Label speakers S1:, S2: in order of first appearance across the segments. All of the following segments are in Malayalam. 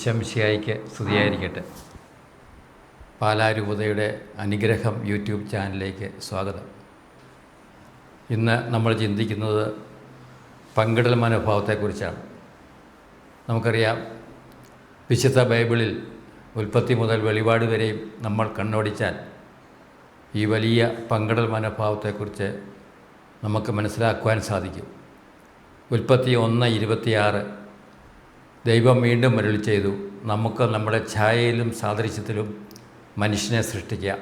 S1: ഈശംശിയായിക്ക് സ്തുതിയായിരിക്കട്ടെ. പാലാരൂപതയുടെ അനുഗ്രഹം യൂട്യൂബ് ചാനലിലേക്ക് സ്വാഗതം. ഇന്ന് നമ്മൾ ചിന്തിക്കുന്നത് പങ്കിടൽ മനോഭാവത്തെക്കുറിച്ചാണ്. നമുക്കറിയാം വിശുദ്ധ ബൈബിളിൽ ഉൽപ്പത്തി മുതൽ വെളിപാട് വരെയും നമ്മൾ കണ്ണോടിച്ചാൽ ഈ വലിയ പങ്കിടൽ മനോഭാവത്തെക്കുറിച്ച് നമുക്ക് മനസ്സിലാക്കുവാൻ സാധിക്കും. ഉൽപ്പത്തി ഒന്ന് ഇരുപത്തിയാറ് ദൈവം വീണ്ടും അരുളി ചെയ്തു നമുക്ക് നമ്മുടെ ഛായയിലും സാദൃശ്യത്തിലും മനുഷ്യനെ സൃഷ്ടിക്കുക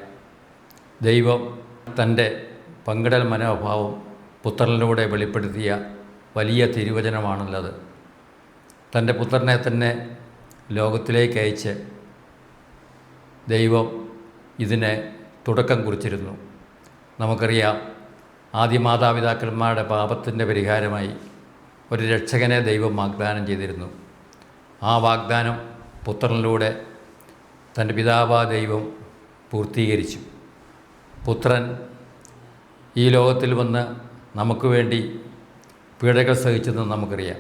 S1: ദൈവം തന്റെ പങ്കിടൽ മനോഭാവം പുത്രനിലൂടെ വെളിപ്പെടുത്തിയ വലിയ തിരുവചനമാണുള്ളത്. തന്റെ പുത്രനെ തന്നെ ലോകത്തിലേക്ക് അയച്ച് ദൈവം ഇതിനെ തുടക്കം കുറിച്ചിരുന്നു. നമുക്കറിയാം ആദ്യ മാതാപിതാക്കന്മാരുടെ പാപത്തിന്റെ പരിഹാരമായി ഒരു രക്ഷകനെ ദൈവം വാഗ്ദാനം ചെയ്തിരുന്നു. ആ വാഗ്ദാനം പുത്രനിലൂടെ തന്റെ പിതാവാ ദൈവം പൂർത്തീകരിച്ചു. പുത്രൻ ഈ ലോകത്തിൽ വന്ന് നമുക്ക് വേണ്ടി പീഡകൾ സഹിച്ചെന്ന് നമുക്കറിയാം.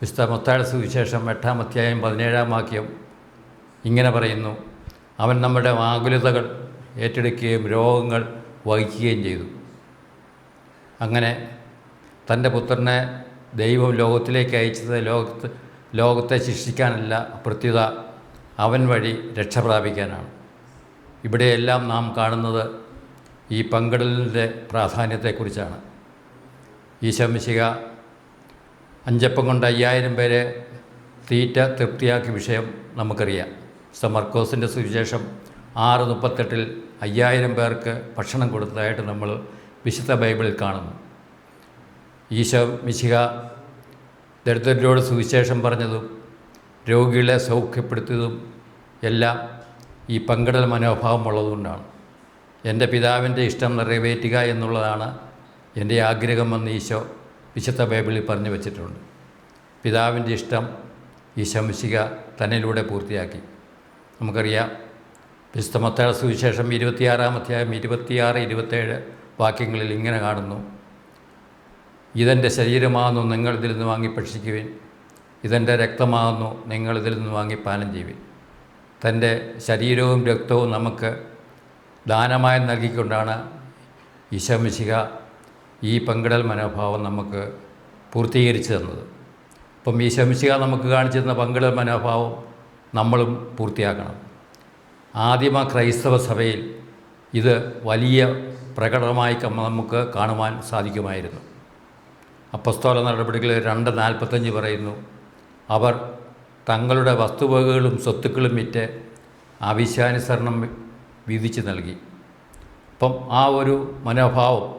S1: വിശുദ്ധ മൊത്താഴ സുവിശേഷം എട്ടാം അധ്യായം പതിനേഴാം വാക്യം ഇങ്ങനെ പറയുന്നു അവൻ നമ്മുടെ ആകുലതകൾ ഏറ്റെടുക്കുകയും രോഗങ്ങൾ വഹിക്കുകയും ചെയ്തു. അങ്ങനെ തന്റെ പുത്രനെ ദൈവം ലോകത്തിലേക്ക് അയച്ചത് ലോകത്ത് ലോകത്തെ ശിക്ഷിക്കാനല്ല പ്രത്യുത അവൻ വഴി രക്ഷ പ്രാപിക്കാനാണ്. ഇവിടെയെല്ലാം നാം കാണുന്നത് ഈ പങ്കിടലിന്റെ പ്രാധാന്യത്തെക്കുറിച്ചാണ്. ഈശോമിശിക അഞ്ചപ്പം കൊണ്ട് അയ്യായിരം പേരെ തീറ്റ തൃപ്തിയാക്കിയ വിഷയം നമുക്കറിയാം. സമർക്കോസിന്റെ സുവിശേഷം ആറ് മുപ്പത്തെട്ടിൽ അയ്യായിരം പേർക്ക് ഭക്ഷണം കൊടുത്തതായിട്ട് നമ്മൾ വിശുദ്ധ ബൈബിളിൽ കാണുന്നു. ഈശോ മിശിക ദരിദ്രരോട് സുവിശേഷം പറഞ്ഞതും രോഗികളെ സൗഖ്യപ്പെടുത്തിയതും എല്ലാം ഈ പങ്കിടൽ മനോഭാവമുള്ളതുകൊണ്ടാണ് എന്റെ പിതാവിന്റെ ഇഷ്ടം നിറവേറ്റുക എന്നുള്ളതാണ് എന്റെ ആഗ്രഹമെന്ന് ഈശോ വിശുദ്ധ ബൈബിളിൽ പറഞ്ഞു വച്ചിട്ടുണ്ട്. പിതാവിന്റെ ഇഷ്ടം ഈ ശംശിക തന്നിലൂടെ പൂർത്തിയാക്കി. നമുക്കറിയാം വിശുദ്ധ മത്തയുടെ സുവിശേഷം ഇരുപത്തിയാറാം അധ്യായം ഇരുപത്തിയാറ് ഇരുപത്തേഴ് വാക്യങ്ങളിൽ ഇങ്ങനെ കാണുന്നു. ഇതെന്റെ ശരീരമാകുന്നു നിങ്ങൾ ഇതിൽ നിന്ന് വാങ്ങി ഭക്ഷിക്കുവിൻ. ഇതെന്റെ രക്തമാകുന്നു നിങ്ങൾ ഇതിൽ നിന്ന് വാങ്ങി പാനം ചെയ്യുവിൻ. തന്റെ ശരീരവും രക്തവും നമുക്ക് ദാനമായി നൽകിക്കൊണ്ടാണ് ഈശോമിശിക ഈ പങ്കിടൽ മനോഭാവം നമുക്ക് പൂർത്തീകരിച്ചു തന്നത്. അപ്പം ഈശോമിശിക നമുക്ക് കാണിച്ചു തന്ന പങ്കിടൽ മനോഭാവം നമ്മളും പൂർത്തിയാക്കണം. ആദിമ ക്രൈസ്തവ സഭയിൽ ഇത് വലിയ പ്രകടമായി നമുക്ക് കാണുവാൻ സാധിക്കുമായിരുന്നു. അപ്പസ്തോല നടപടികൾ രണ്ട് നാൽപ്പത്തഞ്ച് പറയുന്നു. അവർ തങ്ങളുടെ വസ്തുവകകളും സ്വത്തുക്കളും വിറ്റ് ആവശ്യാനുസരണം വീതിച്ചു നൽകി. അപ്പം ആ ഒരു മനോഭാവം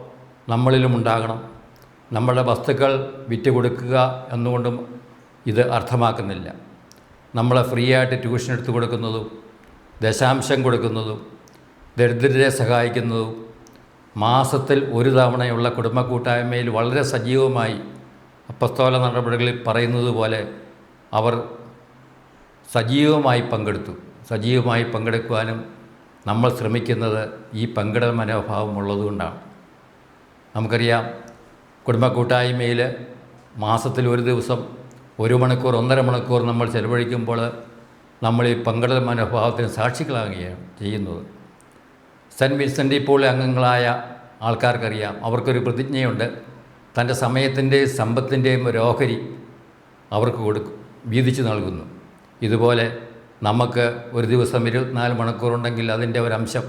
S1: നമ്മളിലും ഉണ്ടാകണം. നമ്മളുടെ വസ്തുക്കൾ വിറ്റ് കൊടുക്കുക എന്നുകൊണ്ടും ഇത് അർത്ഥമാക്കുന്നില്ല. നമ്മളെ ഫ്രീ ആയിട്ട് ട്യൂഷൻ എടുത്ത് കൊടുക്കുന്നതും ദശാംശം കൊടുക്കുന്നതും ദരിദ്രരെ സഹായിക്കുന്നതും മാസത്തിൽ ഒരു തവണയുള്ള കുടുംബ കൂട്ടായ്മയിൽ വളരെ സജീവമായി അപ്പസ്തോല നടപടികളിൽ പറയുന്നത് പോലെ അവർ സജീവമായി പങ്കെടുത്തു. സജീവമായി പങ്കെടുക്കുവാനും നമ്മൾ ശ്രമിക്കുന്നത് ഈ പങ്കിടൽ മനോഭാവം ഉള്ളതുകൊണ്ടാണ്. നമുക്കറിയാം കുടുംബ കൂട്ടായ്മയിൽ മാസത്തിൽ ഒരു ദിവസം ഒരു മണിക്കൂർ ഒന്നര മണിക്കൂർ നമ്മൾ ചെലവഴിക്കുമ്പോൾ നമ്മൾ ഈ പങ്കിടൽ മനോഭാവത്തിന് സാക്ഷികളാകുകയാണ് ചെയ്യുന്നത്. സെന്റ് വിൻസെന്റ് ഇപ്പോൾ അംഗങ്ങളായ ആൾക്കാർക്കറിയാം. അവർക്കൊരു പ്രതിജ്ഞയുണ്ട്. തന്റെ സമയത്തിന്റെയും സമ്പത്തിന്റെയും ഒരു ഓഹരി അവർക്ക് കൊടുക്കും വീതിച്ചു നൽകുന്നു. ഇതുപോലെ നമുക്ക് ഒരു ദിവസം ഇരുപത്തിനാല് മണിക്കൂറുണ്ടെങ്കിൽ അതിന്റെ ഒരു അംശം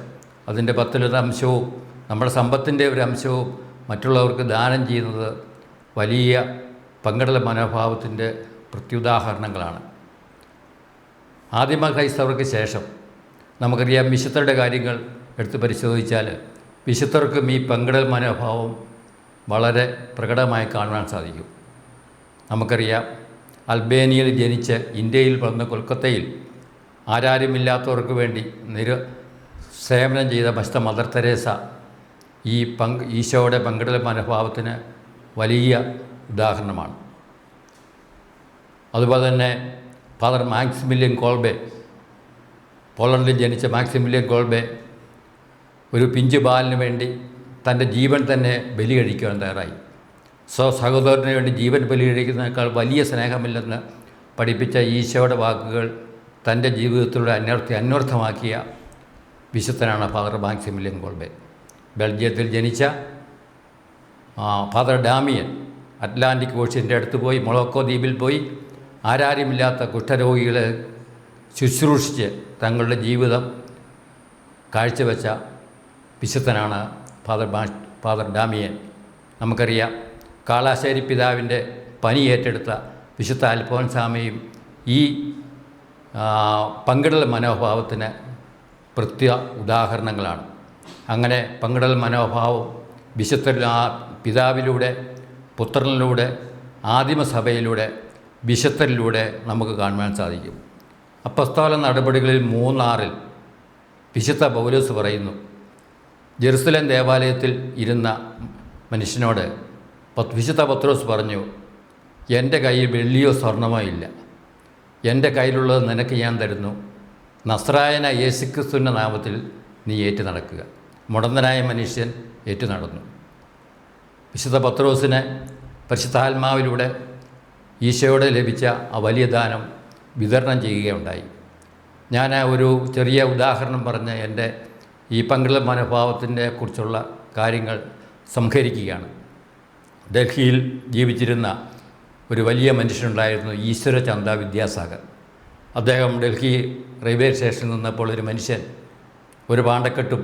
S1: അതിന്റെ പത്തിലൊരു അംശവും നമ്മുടെ സമ്പത്തിന്റെ ഒരു അംശവും മറ്റുള്ളവർക്ക് ദാനം ചെയ്യുന്നത് വലിയ പങ്കിടൽ മനോഭാവത്തിന്റെ പ്രത്യുദാഹരണങ്ങളാണ്. ആദിമ ക്രൈസ്തവർക്ക് ശേഷം നമുക്കറിയാം വിശുദ്ധരുടെ കാര്യങ്ങൾ എടുത്ത് പരിശോധിച്ചാൽ വിശുദ്ധർക്കും ഈ പങ്കിടൽ മനോഭാവം വളരെ പ്രകടമായി കാണുവാൻ സാധിക്കും. നമുക്കറിയാം അൽബേനിയയിൽ ജനിച്ച് ഇന്ത്യയിൽ വന്ന കൊൽക്കത്തയിൽ ആരാരുമില്ലാത്തവർക്ക് വേണ്ടി നിര സേവനം ചെയ്ത മസ്ത മദർ തെരേസ ഈ പങ്ക് ഈശോയുടെ പങ്കിടൽ മനോഭാവത്തിന് വലിയ ഉദാഹരണമാണ്. അതുപോലെ തന്നെ ഫാദർ മാക്സിമില്യൻ കോൾബെ പോളണ്ടിൽ ജനിച്ച മാക്സിമില്യൻ കോൾബെ ഒരു പിഞ്ചു ബാലിന് വേണ്ടി തന്റെ ജീവൻ തന്നെ ബലി കഴിക്കുവാൻ തയ്യാറായി. സ്വ സഹോദരന് വേണ്ടി ജീവൻ ബലി കഴിക്കുന്നതിനേക്കാൾ വലിയ സ്നേഹമില്ലെന്ന് പഠിപ്പിച്ച ഈശോയുടെ വാക്കുകൾ തന്റെ ജീവിതത്തിലൂടെ അന്വർത്ഥി അന്വർത്ഥമാക്കിയ വിശുദ്ധനാണ് ഫാദർ മാക്സിമിലിയൻ കോൾബെ. ബെൽജിയത്തിൽ ജനിച്ച ഫാദർ ഡാമിയൻ അറ്റ്ലാന്റിക് ഓഷ്യന്റെ അടുത്ത് പോയി മൊളോക്കോ ദ്വീപിൽ പോയി. ആരാരുമില്ലാത്ത കുഷ്ഠരോഗികളെ ശുശ്രൂഷിച്ച് തങ്ങളുടെ ജീവിതം കാഴ്ചവെച്ച വിശുദ്ധനാണ് ഫാദർ ബാ ഫാദർ ഡാമിയൻ. നമുക്കറിയാം കാളാശ്ശേരി പിതാവിന്റെ പനി ഏറ്റെടുത്ത വിശുദ്ധ അൽഫോൻസാമയും ഈ പങ്കിടൽ മനോഭാവത്തിന് പ്രത്യ ഉദാഹരണങ്ങളാണ്. അങ്ങനെ പങ്കിടൽ മനോഭാവം വിശുദ്ധ പിതാവിലൂടെ പുത്രനിലൂടെ ആദിമസഭയിലൂടെ വിശുദ്ധരിലൂടെ നമുക്ക് കാണുവാൻ സാധിക്കും. അപ്പസ്തോല നടപടികളിൽ മൂന്നാറിൽ വിശുദ്ധ പൗലോസ് പറയുന്നു ജെറുസലേം ദേവാലയത്തിൽ ഇരുന്ന മനുഷ്യനോട് വിശുദ്ധ പത്രോസ് പറഞ്ഞു എന്റെ കയ്യിൽ വെള്ളിയോ സ്വർണമോ ഇല്ല. എന്റെ കയ്യിലുള്ളത് നിനക്ക് ഞാൻ തരുന്നു. നസ്രായന യേശുക്രിസ്തുവിന്റെ നാമത്തിൽ നീ ഏറ്റു നടക്കുക. മുടന്തനായ മനുഷ്യൻ ഏറ്റു നടന്നു. വിശുദ്ധ പത്രോസിന് പരിശുദ്ധാത്മാവിലൂടെ ഈശോയോടെ ലഭിച്ച ആ വലിയ ദാനം വിതരണം ചെയ്യുകയുണ്ടായി. ഞാൻ ഒരു ചെറിയ ഉദാഹരണം പറഞ്ഞ് എന്റെ ഈ പങ്കിടൽ മനോഭാവത്തിന്റെ കുറിച്ചുള്ള കാര്യങ്ങൾ സംഹരിക്കുകയാണ്. ഡൽഹിയിൽ ജീവിച്ചിരുന്ന ഒരു വലിയ മനുഷ്യനുണ്ടായിരുന്നു ഈശ്വരചന്ദ വിദ്യാസാഗർ. അദ്ദേഹം ഡൽഹി റെയിൽവേ സ്റ്റേഷനിൽ നിന്നപ്പോൾ ഒരു മനുഷ്യൻ ഒരു പാണ്ടക്കെട്ടും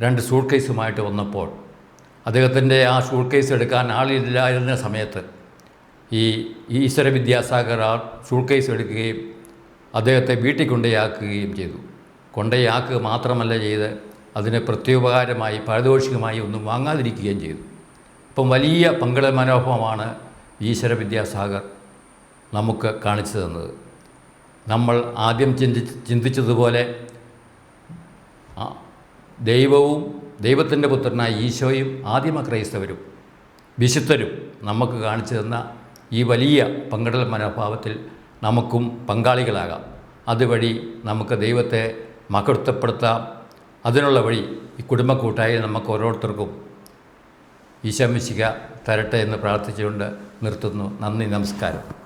S1: രണ്ട് സൂട്ട് കേസുമായിട്ട് വന്നപ്പോൾ അദ്ദേഹത്തിന്റെ ആ സൂട്ട് കേസ് എടുക്കാൻ ആളില്ലായിരുന്ന സമയത്ത് ഈ ഈശ്വര വിദ്യാസാഗർ ആ സൂട്ട് കേസ് എടുക്കുകയും അദ്ദേഹത്തെ വീട്ടിൽ കൊണ്ടുപോയാക്കുകയും ചെയ്തു. കൊണ്ടുപോയാക്കുക മാത്രമല്ല ചെയ്ത് അതിനെ പ്രത്യുപകാരമായി പാരിതോഷികമായി ഒന്നും വാങ്ങാതിരിക്കുകയും ചെയ്തു. അപ്പം വലിയ പങ്കിടൽ മനോഭാവമാണ് ഈശ്വര വിദ്യാസാഗർ നമുക്ക് കാണിച്ചു തന്നത്. നമ്മൾ ആദ്യം ചിന്തി ചിന്തിച്ചതുപോലെ ദൈവവും ദൈവത്തിന്റെ പുത്രനായ ഈശോയും ആദിമ ക്രൈസ്തവരും വിശുദ്ധരും നമുക്ക് കാണിച്ചു തന്ന ഈ വലിയ പങ്കിടൽ മനോഭാവത്തിൽ നമുക്കും പങ്കാളികളാകാം. അതുവഴി നമുക്ക് ദൈവത്തെ മഹത്വപ്പെടുത്താം അതിനുള്ള വഴി ഈ കുടുംബ കൂട്ടായി നമുക്ക് ഓരോരുത്തർക്കും ഈശാമിശിക തരട്ടെ എന്ന് പ്രാർത്ഥിച്ചുകൊണ്ട് നിർത്തുന്നു. നന്ദി നമസ്കാരം.